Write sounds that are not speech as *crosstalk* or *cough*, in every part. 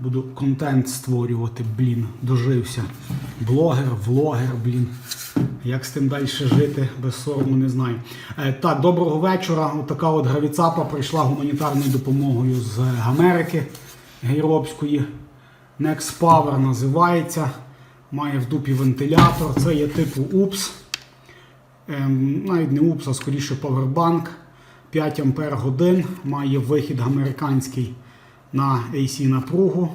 Буду контент створювати, блін, дожився. Блогер, влогер, блін. Як з тим далі жити, без сорому не знаю. Е, так, доброго вечора. Отака от гравіцапа прийшла гуманітарною допомогою з Америки Гейропської. Next Power називається. Має в дупі вентилятор. Це є типу УПС. Ем, навіть не УПС, а скоріше Powerbank. 5 Ампер годин. Має вихід американський на AC напругу.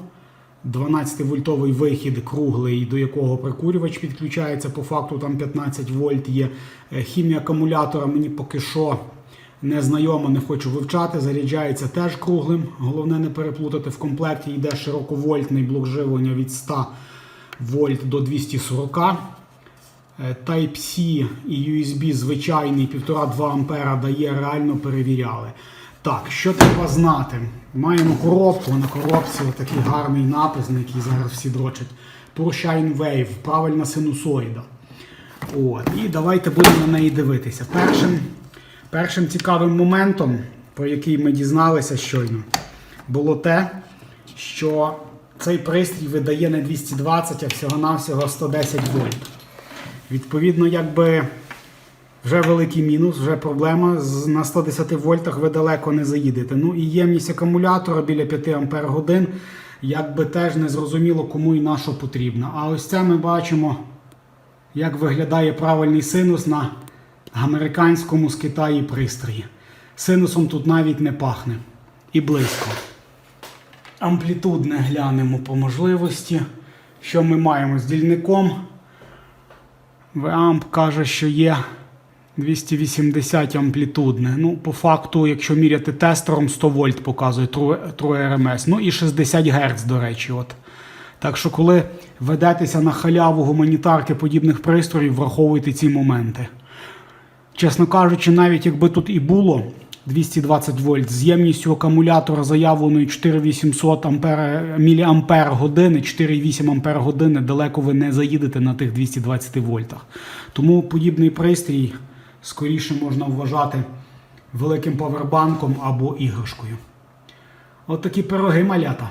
12-вольтовий вихід круглий, до якого прикурювач підключається. По факту там 15 вольт є. Е, Хімія акумулятора мені поки що не знайома, не хочу вивчати. Заряджається теж круглим. Головне не переплутати. В комплекті йде широковольтний блок живлення від 100 вольт до 240. Е, Type-C і USB звичайний 1,5-2 ампера дає, реально перевіряли. Так, що треба знати? Маємо коробку, на коробці такий гарний напис, на який зараз всі дрочать. Pure Wave, правильна синусоїда. От. І давайте будемо на неї дивитися. Першим, першим цікавим моментом, про який ми дізналися щойно, було те, що цей пристрій видає не 220, а всього-навсього 110 вольт. Відповідно, якби вже великий мінус, вже проблема. На 110 вольтах ви далеко не заїдете. Ну і ємність акумулятора біля 5 ампер годин, якби теж не зрозуміло, кому і на що потрібно. А ось це ми бачимо, як виглядає правильний синус на американському з Китаї пристрої. Синусом тут навіть не пахне. І близько. Амплітудне глянемо по можливості. Що ми маємо з дільником? Веамп каже, що є 280 амплітудне. Ну, по факту, якщо міряти тестером, 100 вольт показує True RMS. Ну і 60 Гц, до речі. От. Так що, коли ведетеся на халяву гуманітарки подібних пристроїв, враховуйте ці моменти. Чесно кажучи, навіть якби тут і було 220 вольт з ємністю акумулятора заявленою 4800 ампер, міліампер години, 4,8 ампер години, далеко ви не заїдете на тих 220 вольтах. Тому подібний пристрій скоріше можна вважати великим павербанком або іграшкою. От такі пироги малята.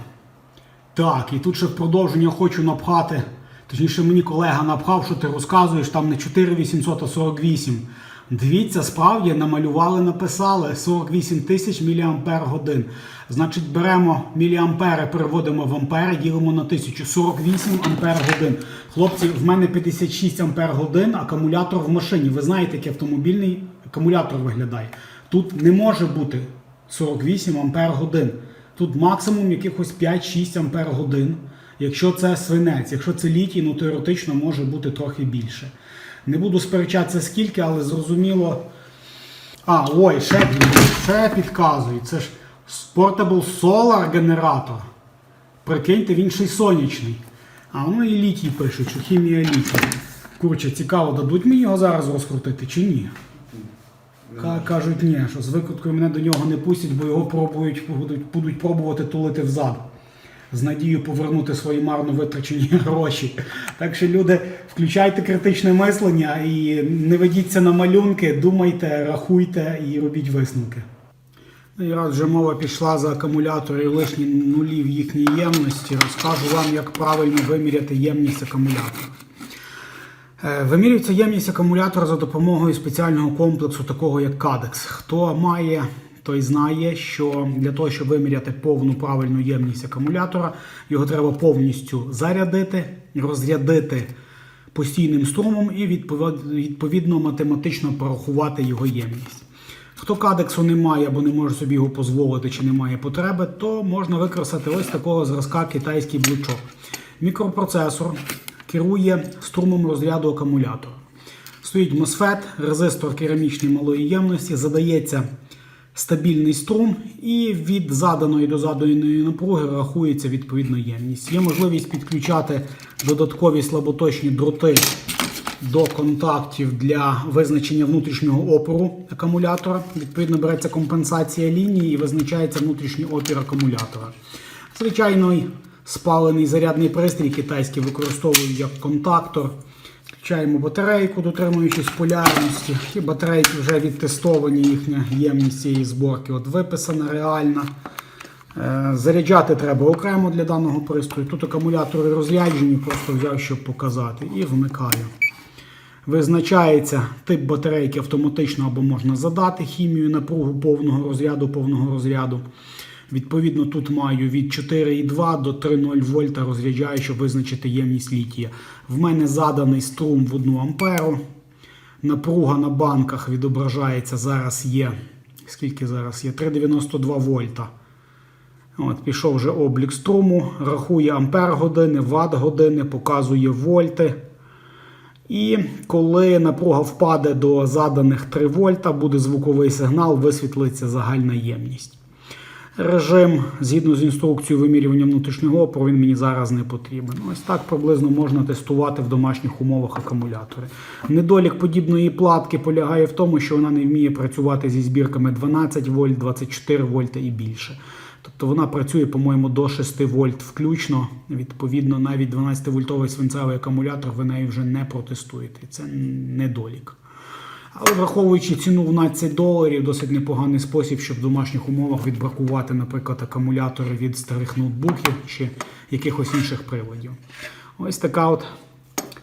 Так, і тут ще в продовження хочу напхати. Точніше, мені колега напхав, що ти розказуєш, там не 4800, а 48. Дивіться, справді намалювали, написали 48 тисяч міліампер годин. Значить, беремо міліампери, переводимо в ампери, ділимо на 1000. 48 ампер годин. Хлопці, в мене 56 ампер годин, акумулятор в машині. Ви знаєте, як автомобільний акумулятор виглядає. Тут не може бути 48 ампер годин. Тут максимум якихось 5-6 ампер годин. Якщо це свинець, якщо це літій, ну теоретично може бути трохи більше. Не буду сперечатися скільки, але зрозуміло. А, ой, ще, ще підказують. Це ж Portable Solar генератор. Прикиньте, він ще й сонячний. А воно і літій пишуть, що хімія літій. Курче, цікаво, дадуть мені його зараз розкрутити чи ні? Ка- Кажуть, ні, що з викруткою мене до нього не пустять, бо його пробують, будуть, будуть пробувати тулити взад. З надією повернути свої марно витрачені *laughs* гроші. Так що, люди, включайте критичне мислення і не ведіться на малюнки, думайте, рахуйте і робіть висновки. Ну і раз вже мова пішла за акумулятори і лишні нулі в їхній ємності, розкажу вам, як правильно виміряти ємність акумулятора. Е, Вимірюється ємність акумулятора за допомогою спеціального комплексу, такого як кадекс. Хто має, той знає, що для того, щоб виміряти повну правильну ємність акумулятора, його треба повністю зарядити, розрядити постійним струмом і відповідно математично порахувати його ємність. Хто кадексу не має або не може собі його дозволити чи не має потреби, то можна використати ось такого зразка китайський блочок. Мікропроцесор керує струмом розряду акумулятора. Стоїть MOSFET, резистор керамічної малої ємності, задається стабільний струм, і від заданої до заданої напруги рахується відповідно ємність. Є можливість підключати додаткові слаботочні дроти до контактів для визначення внутрішнього опору акумулятора. Відповідно, береться компенсація лінії і визначається внутрішній опір акумулятора. Звичайний спалений зарядний пристрій китайський використовують як контактор. Включаємо батарейку, дотримуючись полярності. Ті батарейки вже відтестовані, їхня ємність цієї зборки. От виписана реальна. Е, Заряджати треба окремо для даного пристрою. Тут акумулятори розряджені, просто взяв, щоб показати. І вмикаю. Визначається тип батарейки автоматично або можна задати хімію напругу повного розряду, повного розряду. Відповідно, тут маю від 4,2 до 3,0 вольта розряджаю, щоб визначити ємність літія. В мене заданий струм в 1 амперу. Напруга на банках відображається зараз є. Скільки зараз є? 3,92 вольта. От, пішов вже облік струму, рахує ампер години, ватт години, показує вольти. І коли напруга впаде до заданих 3 вольта, буде звуковий сигнал, висвітлиться загальна ємність. Режим згідно з інструкцією вимірювання внутрішнього опору, він мені зараз не потрібен. Ось так приблизно можна тестувати в домашніх умовах акумулятори. Недолік подібної платки полягає в тому, що вона не вміє працювати зі збірками 12 вольт, 24 вольта і більше. Тобто вона працює, по-моєму, до 6 вольт включно. Відповідно, навіть 12-вольтовий свинцевий акумулятор ви нею вже не протестуєте. Це недолік. Але враховуючи ціну в 12 доларів, досить непоганий спосіб, щоб в домашніх умовах відбракувати, наприклад, акумулятори від старих ноутбуків чи якихось інших приладів. Ось така от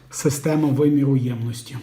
система виміру ємності.